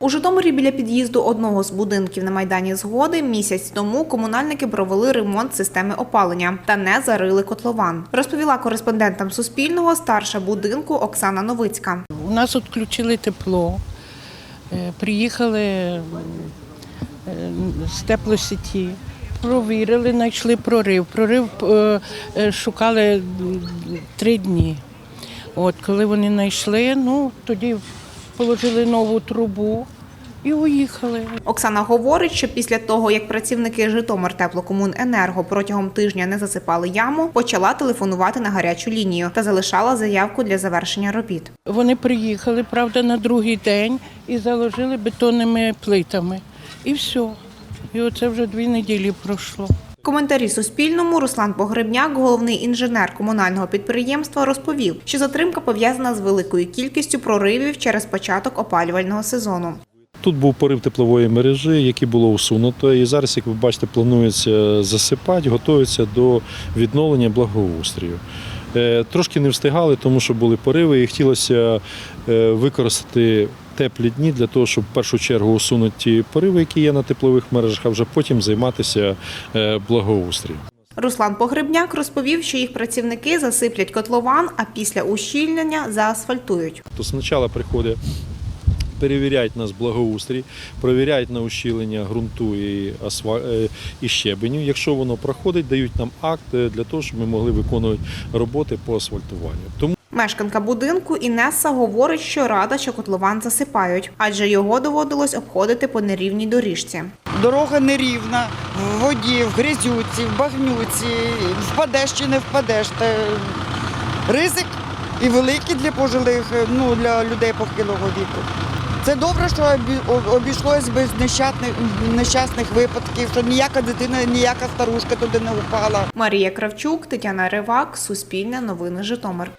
У Житомирі біля під'їзду одного з будинків на майдані згоди місяць тому комунальники провели ремонт системи опалення та не зарили котлован. Розповіла кореспондентам Суспільного старша будинку Оксана Новицька. У нас відключили тепло, е, приїхали е, з теплосеті, провірили, знайшли прорив. Прорив е, шукали три дні. От, коли вони знайшли, ну тоді положили нову трубу і уїхали. Оксана говорить, що після того, як працівники Житомир теплокомуненерго протягом тижня не засипали яму, почала телефонувати на гарячу лінію та залишала заявку для завершення робіт. Вони приїхали, правда, на другий день і заложили бетонними плитами. І все. І оце вже дві неділі пройшло. Коментарі Суспільному Руслан Погребняк, головний інженер комунального підприємства, розповів, що затримка пов'язана з великою кількістю проривів через початок опалювального сезону. Тут був порив теплової мережі, який було усунуто. І зараз, як ви бачите, планується засипати, готується до відновлення благоустрою. Е, Трошки не встигали, тому що були пориви, і хотілося е, використати теплі дні для того, щоб в першу чергу усунути ті пориви, які є на теплових мережах, а вже потім займатися е, благоустрієм. Руслан Погребняк розповів, що їх працівники засиплять котлован, а після ущільнення заасфальтують. То спочатку приходить, перевіряють нас благоустрій, перевіряють на ущілення ґрунту і, асфа... е, і щебеню. Якщо воно проходить, дають нам акт е, для того, щоб ми могли виконувати роботи по асфальтуванню. Тому Мешканка будинку Інеса говорить, що рада, що котлован засипають, адже його доводилось обходити по нерівній доріжці. Дорога нерівна, в воді, в грязюці, в багнюці, впадеш чи не впадеш. Та ризик і великий для пожилих, ну для людей похилого віку. Це добре, що обі- обійшлось без нещасних, нещасних випадків, що ніяка дитина, ніяка старушка туди не упала. Марія Кравчук, Тетяна Ривак, Суспільне новини Житомир.